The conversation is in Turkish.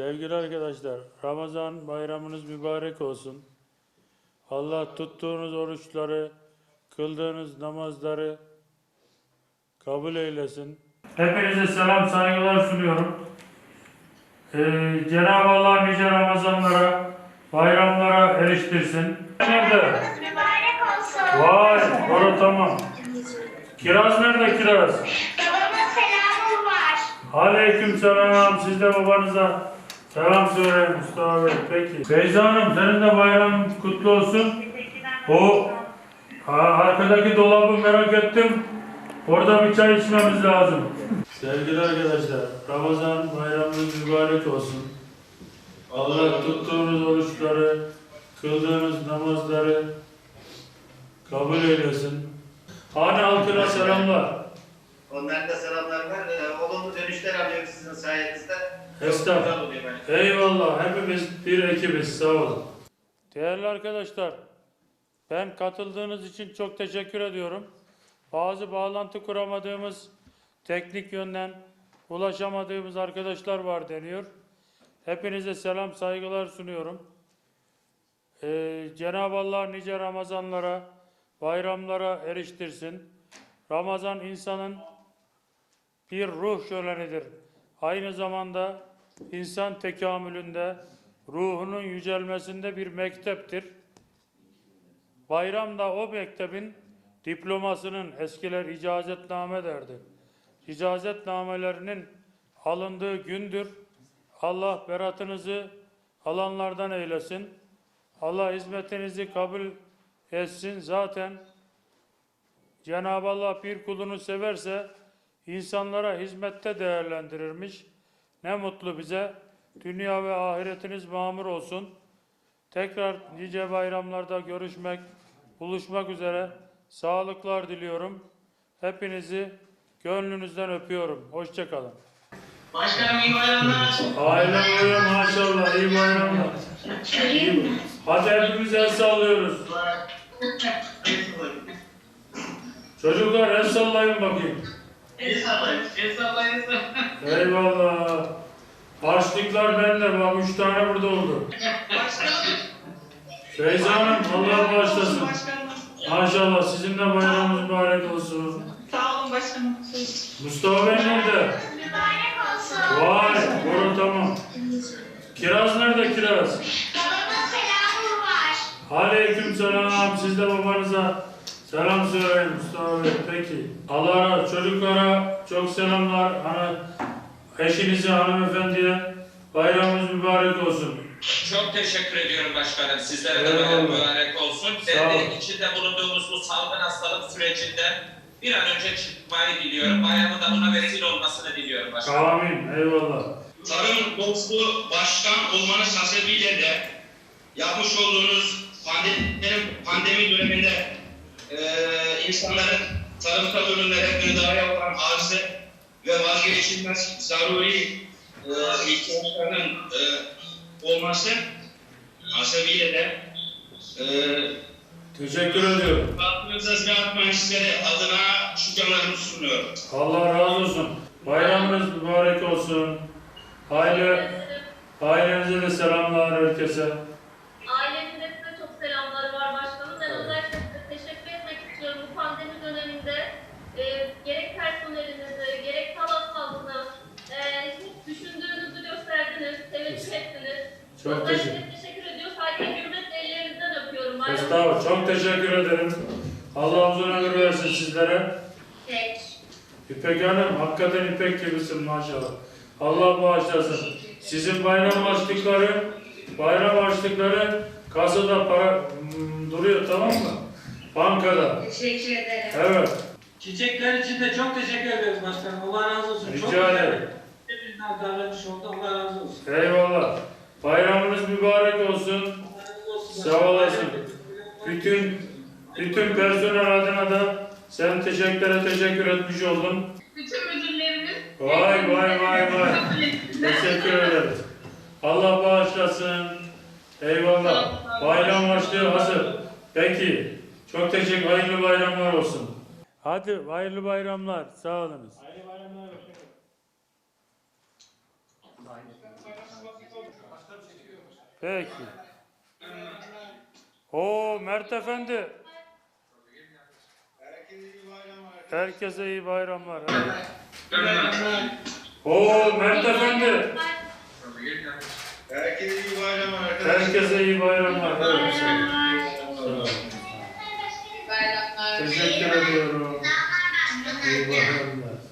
Sevgili arkadaşlar, Ramazan bayramınız mübarek olsun. Allah tuttuğunuz oruçları, kıldığınız namazları kabul eylesin. Hepinize selam, saygılar sunuyorum. Ee, Cenab-ı Allah nice Ramazanlara, bayramlara eriştirsin. Nerede? Mübarek olsun. Vay, orada tamam. Kiraz nerede kiraz? Babama selamım var. Aleyküm selam. Siz de babanıza selam söyleyin Mustafa Bey. Peki. Feyza Hanım senin de bayram kutlu olsun. O arkadaki dolabı merak ettim. Orada bir çay içmemiz lazım. Sevgili arkadaşlar, Ramazan bayramınız mübarek olsun. Allah tuttuğunuz oruçları, kıldığınız namazları kabul eylesin. Hane halkına selamlar. Onların da selamlar var. Ee, olumlu dönüşler alıyor sizin sayenizde. Estağfurullah. oluyor. Eyvallah. Hepimiz bir ekibiz. Sağ olun. Değerli arkadaşlar, ben katıldığınız için çok teşekkür ediyorum. Bazı bağlantı kuramadığımız, teknik yönden ulaşamadığımız arkadaşlar var deniyor. Hepinize selam, saygılar sunuyorum. Ee, Cenab-ı Allah nice Ramazanlara, bayramlara eriştirsin. Ramazan insanın bir ruh şölenidir. Aynı zamanda insan tekamülünde, ruhunun yücelmesinde bir mekteptir. Bayram da o mektebin diplomasının eskiler icazetname derdi. İcazetnamelerinin alındığı gündür. Allah beratınızı alanlardan eylesin. Allah hizmetinizi kabul etsin. Zaten Cenab-ı Allah bir kulunu severse insanlara hizmette değerlendirirmiş. Ne mutlu bize. Dünya ve ahiretiniz mamur olsun. Tekrar nice bayramlarda görüşmek, buluşmak üzere sağlıklar diliyorum. Hepinizi gönlünüzden öpüyorum. Hoşçakalın. Başkanım iyi bayramlar. Aile boyu maşallah iyi bayramlar. Hadi hepimiz el sallıyoruz. Çocuklar el sallayın bakayım. El sallayın. El sallayın. Eyvallah. Harçlıklar bende. Bak üç tane burada oldu. Başkanım. Feyza Hanım Allah. Başkanım. Maşallah sizin de bayramınız mübarek olsun. Sağ olun başkanım. Mustafa Bey nerede? Mübarek olsun. Vay, doğru tamam. Kiraz nerede kiraz? Babama selamım var. Aleyküm selam. Siz de babanıza selam söyleyin Mustafa Bey. Peki. Allah razı Çocuklara çok selamlar. Ana, eşinize, hanımefendiye bayramınız mübarek olsun. Çok teşekkür ediyorum başkanım. Sizlere de bayram mübarek olsun. Ben de içinde bulunduğumuz bu salgın hastalık sürecinden bir an önce çıkmayı diliyorum. Bayramın da buna vesile olmasını diliyorum başkanım. Amin. Eyvallah. tarım dostu başkan olmanız hasebiyle de yapmış olduğunuz pandemi, pandemi döneminde eee insanların tarımsal ürünlere gıdaya olan arzı ve vazgeçilmez zaruri eee ihtiyaçlarının eee, olması hasebiyle de eee Teşekkür ediyorum. Baktığınızda ziraat mühendisleri adına şükranlarımı sunuyorum. Allah razı olsun. Bayramınız mübarek olsun. Aile, ailenize de selamlar herkese. Çok teşekkür teşekkür ediyor. Saygı hürmetle ellerinizden öpüyorum. Estağfurullah. Çok teşekkür ederim. Allah uzun ömür versin sizlere. Peki. İpek Hanım, hakikaten İpek gibisin maşallah. Allah bağışlasın. Sizin bayram açtıkları, bayram açtıkları kasada para hmm, duruyor tamam mı? Bankada. Teşekkür ederim. Evet. Çiçekler için de çok teşekkür ederiz başkanım. Allah razı olsun. çok Rica güzel ederim. bir davranış oldu. Allah razı olsun. Eyvallah. Bayramınız mübarek olsun. Sağ olasın. Bütün bütün personel adına da sen teşekküre teşekkür etmiş oldum. Bütün müdürlerimiz. Vay vay vay vay. Teşekkür ederiz. Allah bağışlasın. Eyvallah. Bayram başlığı hazır. Peki. Çok teşekkür Hayırlı bayramlar olsun. Hadi hayırlı bayramlar. Sağ olunuz. Hayırlı bayramlar. Peki. O Mert Efendi. Herkese iyi bayramlar. O Mert Efendi. Herkese iyi bayramlar. Herkese iyi. Bayramlar. Teşekkür ediyorum. İyi bayramlar.